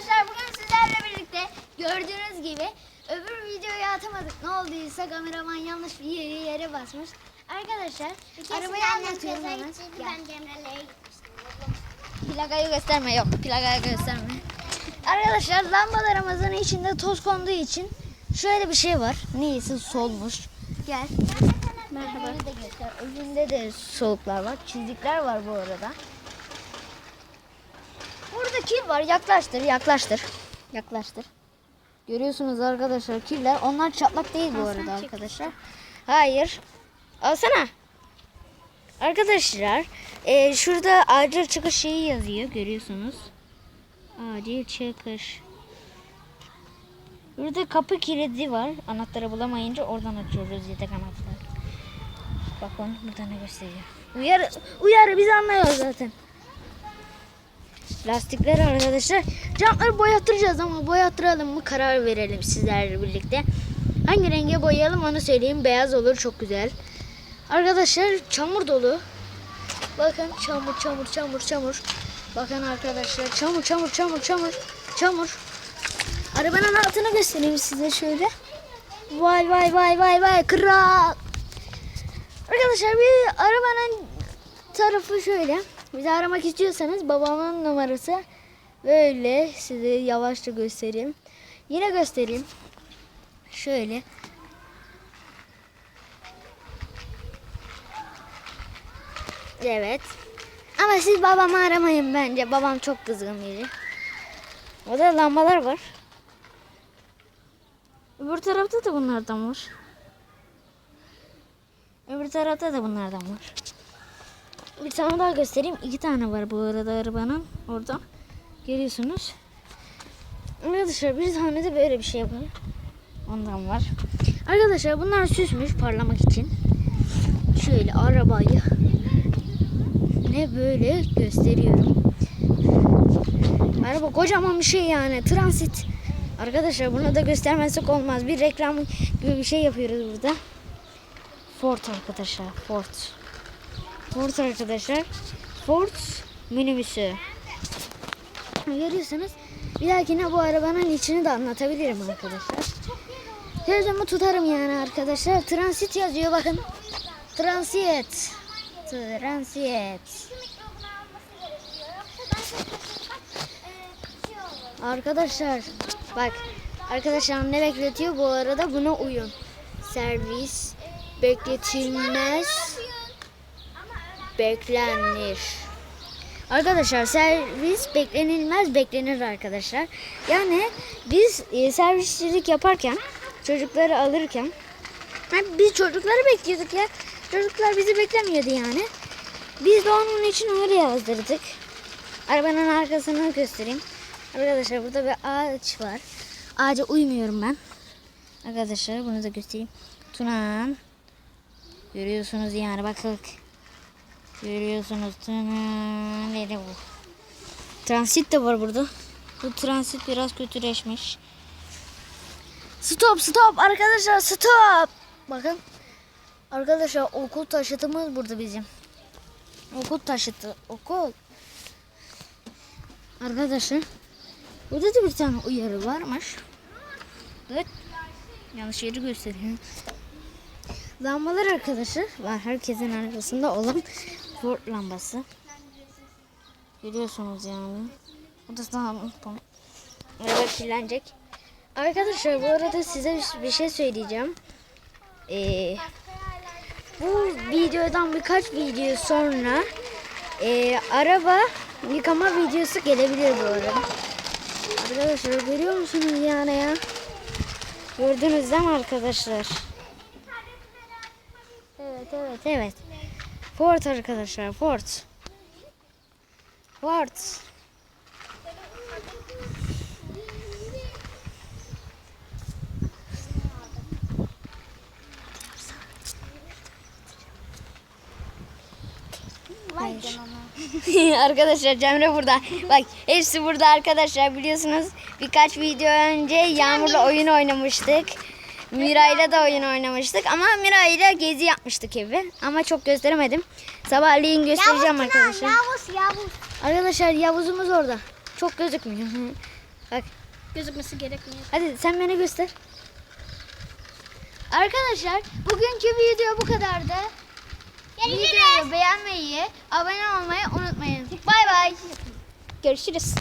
arkadaşlar bugün sizlerle birlikte gördüğünüz gibi öbür videoyu atamadık. Ne olduysa kameraman yanlış bir yere, yere basmış. Arkadaşlar arabayı anlatıyorum hemen. Ben Cemre'lere gitmiştim. Plakayı gösterme yok plakayı gösterme. Arkadaşlar lambalarımızın içinde toz konduğu için şöyle bir şey var. Neyse solmuş. Gel. Merhaba. Önünde de soluklar var. Çizikler var bu arada. Burada kil var. Yaklaştır, yaklaştır. Yaklaştır. Görüyorsunuz arkadaşlar killer. Onlar çatlak değil bu arada arkadaşlar. Hayır. Alsana. Arkadaşlar e, şurada acil çıkış şeyi yazıyor görüyorsunuz. Acil çıkış. Burada kapı kilidi var. Anahtarı bulamayınca oradan açıyoruz yedek anahtar. Bakın burada ne gösteriyor. Uyarı, uyarı biz anlıyoruz zaten. Lastikler arkadaşlar. Jantları boyattıracağız ama boyattıralım mı karar verelim sizlerle birlikte. Hangi renge boyayalım onu söyleyeyim. Beyaz olur çok güzel. Arkadaşlar çamur dolu. Bakın çamur çamur çamur çamur. Bakın arkadaşlar çamur çamur çamur çamur çamur. Arabanın altını göstereyim size şöyle. Vay vay vay vay vay kral. Arkadaşlar bir arabanın tarafı şöyle. Bizi aramak istiyorsanız babamın numarası böyle size yavaşça göstereyim. Yine göstereyim. Şöyle. Evet. Ama siz babamı aramayın bence. Babam çok kızgın biri. Orada lambalar var. Öbür tarafta da bunlardan var. Öbür tarafta da bunlardan var. Bir tane daha göstereyim. İki tane var bu arada arabanın. Orada. Görüyorsunuz. Arkadaşlar bir tane de böyle bir şey var. Ondan var. Arkadaşlar bunlar süsmüş parlamak için. Şöyle arabayı ne böyle gösteriyorum. Araba kocaman bir şey yani. Transit. Arkadaşlar bunu da göstermezsek olmaz. Bir reklam gibi bir şey yapıyoruz burada. Ford arkadaşlar. Ford. Ford arkadaşlar. Ford minibüsü. Görüyorsanız bir dahakine bu arabanın içini de anlatabilirim arkadaşlar. Sözümü tutarım yani arkadaşlar. Transit yazıyor bakın. Transit. Transit. Arkadaşlar bak arkadaşlar ne bekletiyor bu arada buna uyun. Servis bekletilmez beklenir. Arkadaşlar servis beklenilmez beklenir arkadaşlar. Yani biz e, servisçilik yaparken çocukları alırken biz çocukları bekliyorduk ya. Çocuklar bizi beklemiyordu yani. Biz de onun için öyle yazdırdık. Arabanın arkasını göstereyim. Arkadaşlar burada bir ağaç var. Ağaca uymuyorum ben. Arkadaşlar bunu da göstereyim. Tunan. Görüyorsunuz yani bak. Görüyorsunuz. Nerede bu? Transit de var burada. Bu transit biraz kötüleşmiş. Stop stop arkadaşlar stop. Bakın. Arkadaşlar okul taşıtımız burada bizim. Okul taşıtı. Okul. Arkadaşlar. Burada da bir tane uyarı varmış. Evet. Yanlış yeri gösteriyor. Lambalar arkadaşlar var. Herkesin arasında olan Ford lambası. Görüyorsunuz yani. Bu da daha Evet kirlenecek. Arkadaşlar bu arada size bir şey söyleyeceğim. Ee, bu videodan birkaç video sonra e, araba yıkama videosu gelebilir bu arada. Arkadaşlar görüyor musunuz yani ya? Gördünüz değil mi arkadaşlar? Evet evet evet. Ford arkadaşlar Hayır. canına. arkadaşlar Cemre burada. Bak hepsi burada arkadaşlar biliyorsunuz. Birkaç video önce Yağmur'la oyun oynamıştık. Mirayla da oyun oynamıştık ama Mirayla gezi yapmıştık evi. Ama çok gösteremedim. Sabahleyin göstereceğim Yavuz arkadaşlar. Yavuz, Yavuz. Arkadaşlar Yavuz'umuz orada. Çok gözükmüyor. Bak. Gözükmesi gerekmiyor. Hadi sen beni göster. Arkadaşlar bugünkü video bu kadardı. Görüşürüz. Videoyu beğenmeyi, abone olmayı unutmayın. Bay bay. Görüşürüz.